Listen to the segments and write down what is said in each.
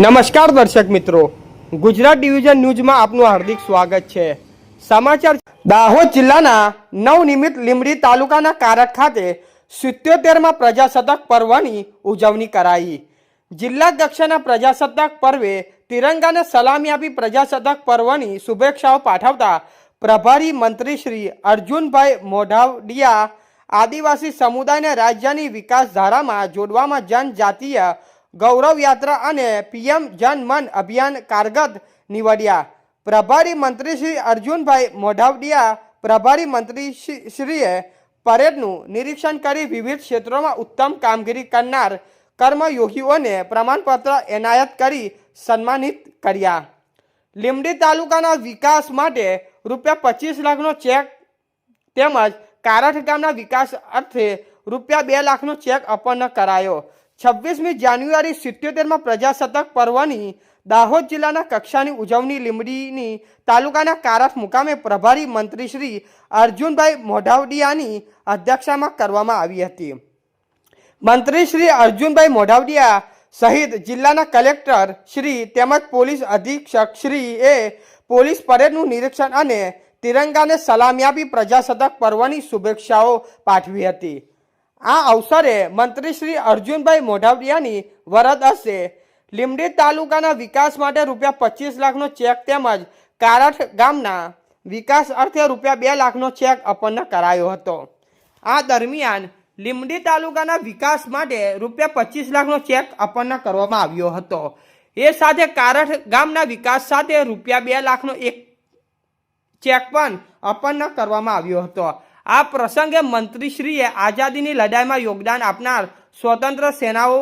નમસ્કાર દર્શક મિત્રો. ગુજરાત ડિવિઝન ન્યૂઝમાં આપનું હાર્દિક સ્વાગત છે. સમાચાર દાહોદ જિલ્લાના નવનિર્મિત લીમડી તાલુકાના કારક ખાતે સિત્યોતેરમાં પ્રજાસત્તાક પર્વની ઉજવણી કરાઈ. જિલ્લા કક્ષાના પ્રજાસત્તાક પર્વે તિરંગાને સલામી આપી પ્રજાસત્તાક પર્વની શુભેચ્છાઓ પાઠવતા પ્રભારી મંત્રી શ્રી અર્જુનભાઈ મોઢાવડિયા આદિવાસી સમુદાયને રાજ્યની વિકાસ ધારામાં જોડવામાં જનજાતીય ગૌરવ યાત્રા અને પીએમ જન મન અભિયાન કારગત નીવડ્યા. પ્રભારી મંત્રી શ્રી અર્જુનભાઈ મોઢાવડિયા પ્રભારી મંત્રી શ્રી- શ્રીએ પરેડનું નિરીક્ષણ કરી વિવિધ ક્ષેત્રોમાં ઉત્તમ કામગીરી કરનાર કર્મયોગીઓને પ્રમાણપત્ર એનાયત કરી સન્માનિત કર્યા. લીંબડી તાલુકાના વિકાસ માટે રૂપિયા પચીસ લાખનો ચેક તેમજ કારઠ ગામના વિકાસ અર્થે રૂપિયા બે લાખનો ચેક અર્પણ કરાયો. છવ્વીસમી જાન્યુઆરી સિત્યોતેરમાં પ્રજાસત્તાક પર્વની દાહોદ જિલ્લાના કક્ષાની ઉજવણી લીંબડીની તાલુકાના કારફ મુકામે પ્રભારી મંત્રી શ્રી અર્જુનભાઈ મોઢાવડિયાની અધ્યક્ષતામાં કરવામાં આવી હતી. મંત્રી શ્રી અર્જુનભાઈ મોઢાવડિયા સહિત જિલ્લાના કલેક્ટર શ્રી તેમજ પોલીસ અધિક્ષક શ્રીએ પોલીસ પરેડનું નિરીક્ષણ અને તિરંગાને સલામી આપી પ્રજાસત્તાક પર્વની શુભેચ્છાઓ પાઠવી હતી. આ અવસરે મંત્રી શ્રી અર્જુનભાઈ મોઢાવડિયાની વરદ હશે લીંબડી તાલુકાના વિકાસ માટે રૂપિયા પચીસ લાખનો ચેક તેમજ કારઠ ગામના વિકાસ અર્થે રૂપિયા બે લાખનો ચેક અપન્ન કરાયો હતો. આ દરમિયાન લીંબડી તાલુકાના વિકાસ માટે રૂપિયા પચીસ લાખનો ચેક અપન્ન કરવામાં આવ્યો હતો. એ સાથે કારઠ ગામના વિકાસ સાથે રૂપિયા બે લાખનો એક ચેક પણ અપન્ન કરવામાં આવ્યો હતો. આ પ્રસંગે મંત્રીશ્રીએ આઝાદીની લડાઈમાં યોગદાન આપનાર સ્વતંત્ર સેનાઓ,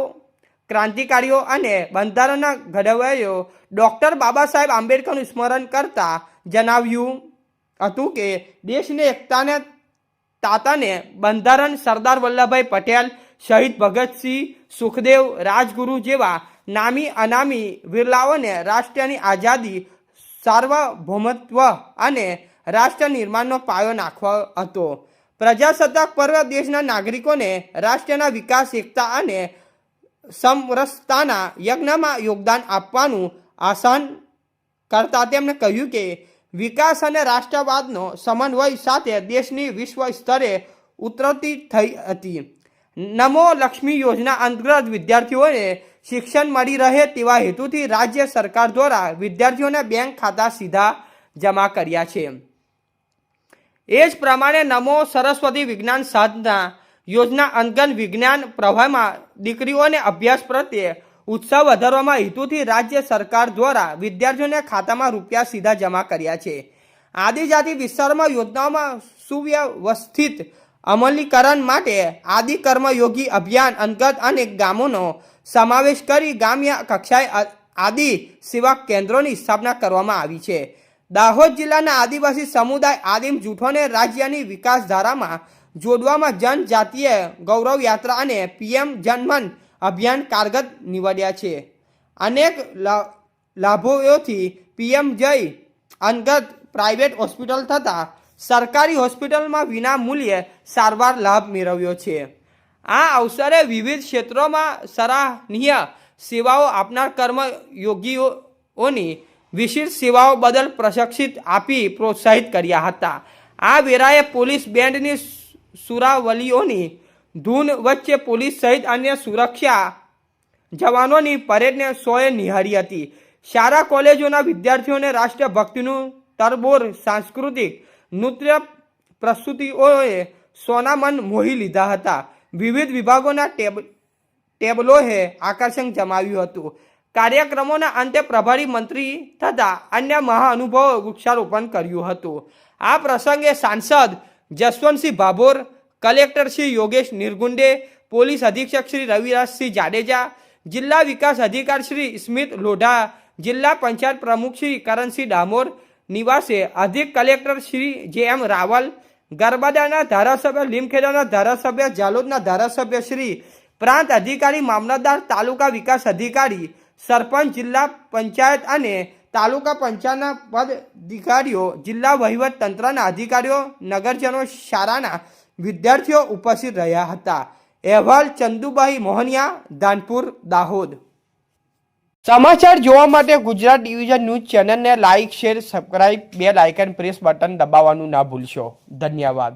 ક્રાંતિકારીઓ અને બંધારણના ઘડવૈયો ડૉક્ટર બાબા સાહેબ આંબેડકરનું સ્મરણ કરતા જણાવ્યું હતું કે દેશની એકતાને, તાતાને બંધારણ સરદાર વલ્લભભાઈ પટેલ, શહીદ ભગતસિંહ સુખદેવ રાજગુરુ જેવા નામી અનામી વિરલાઓને રાષ્ટ્રની આઝાદી, સાર્વભૌમત્વ અને રાષ્ટ્ર નિર્માણનો પાયો નાખવો હતો. પ્રજાસત્તાક પર્વ દેશના નાગરિકોને રાષ્ટ્રના વિકાસ, એકતા અને સમરસતાના યજ્ઞમાં યોગદાન આપવાનું આસાન કરતા તેમણે કહ્યું કે, વિકાસ અને રાષ્ટ્રવાદનો સમન્વય સાથે દેશની વિશ્વ સ્તરે ઉતરતી થઈ હતી. નમો લક્ષ્મી યોજના અંતર્ગત વિદ્યાર્થીઓને શિક્ષણ મળી રહે તેવા હેતુથી રાજ્ય સરકાર દ્વારા વિદ્યાર્થીઓને બેંક ખાતા સીધા જમા કર્યા છે. એ જ પ્રમાણે નમો સરસ્વતી વિજ્ઞાન સાધના યોજના અંતગન વિજ્ઞાન પ્રવાહમાં દીકરીઓને અભ્યાસ પ્રત્યે ઉત્સાહ વધારવામાં હેતુથી રાજ્ય સરકાર દ્વારા વિદ્યાર્થીઓને ખાતામાં રૂપિયા સીધા જમા કર્યા છે. આદિજાતિ વિસ્તારમાં યોજનાઓમાં સુવ્યવસ્થિત અમલીકરણ માટે આદિ કર્મયોગી અભિયાન અંતર્ગત અનેક ગામોનો સમાવેશ કરી ગામ્ય કક્ષાએ આદિ સેવા કેન્દ્રોની સ્થાપના કરવામાં આવી છે. દાહોદ જિલ્લાના આદિવાસી સમુદાય આદિમ જૂથોને રાજ્યની વિકાસ ધારામાં જોડવામાં જનજાતીય ગૌરવ યાત્રા અને પીએમ જનમન અભિયાન કારગત નીવડ્યા છે. અનેક લાભોથી પીએમ જય અંગત પ્રાઇવેટ હોસ્પિટલ તથા સરકારી હોસ્પિટલમાં વિના મૂલ્યે સારવાર લાભ મેળવ્યો છે. આ અવસરે વિવિધ ક્ષેત્રોમાં સરાહનીય સેવાઓ આપનાર કર્મયોગીઓની વિશિષ્ટ સેવાઓ બદલ પ્રશિક્ષિત આપી પ્રોત્સાહિત કર્યા હતા. આ વેરાએ પોલીસ બેન્ડની સુરાવલીઓની ધૂન વચ્ચે પોલીસ સહિત અન્ય સુરક્ષા જવાનોની પરેડને સોએ નિહાળી હતી. શાળા કોલેજોના વિદ્યાર્થીઓને રાષ્ટ્રભક્તિનું તરબોર સાંસ્કૃતિક નૃત્ય પ્રસ્તુતિઓએ સોના મન મોહી લીધા હતા. વિવિધ વિભાગોના ટેબ, ટેબલોએ આકર્ષણ જમાવ્યું હતું. કાર્યક્રમોના અંતે પ્રભારી મંત્રી તથા અન્ય મહાનુભાવો વૃક્ષારોપણ કર્યું હતું. આ પ્રસંગે સાંસદ જસવંતસિંહ ભાભોર, કલેક્ટર શ્રી યોગેશ નિર્ગુંડે, પોલીસ અધિક્ષક શ્રી રવિરાજસિંહ જાડેજા, જિલ્લા વિકાસ અધિકાર શ્રી સ્મિત લોઢા, જિલ્લા પંચાયત પ્રમુખ શ્રી કરણસિંહ ડામોર, નિવાસે અધિક કલેક્ટર શ્રી જે એમ રાવલ, ગરબાડાના ધારાસભ્ય લીમખેડાના ધારાસભ્ય જાલોદના ધારાસભ્ય શ્રી પ્રાંત અધિકારી મામલતદાર તાલુકા વિકાસ અધિકારી સરપંચ, જિલ્લા પંચાયત અને તાલુકા પંચાયતના પદાધિકારીઓ જિલ્લા વહીવટ તંત્રના અધિકારીઓ, નગરજનો શાળાના વિદ્યાર્થીઓ ઉપસ્થિત રહ્યા હતા. અહેવાલ ચંદુભાઈ મોહનિયા ધાનપુર દાહોદ. સમાચાર જોવા માટે ગુજરાત ડિવિઝન ન્યૂઝ ચેનલને like share, subscribe, bell icon press button દબાવવાનું ના ભૂલશો. ધન્યવાદ.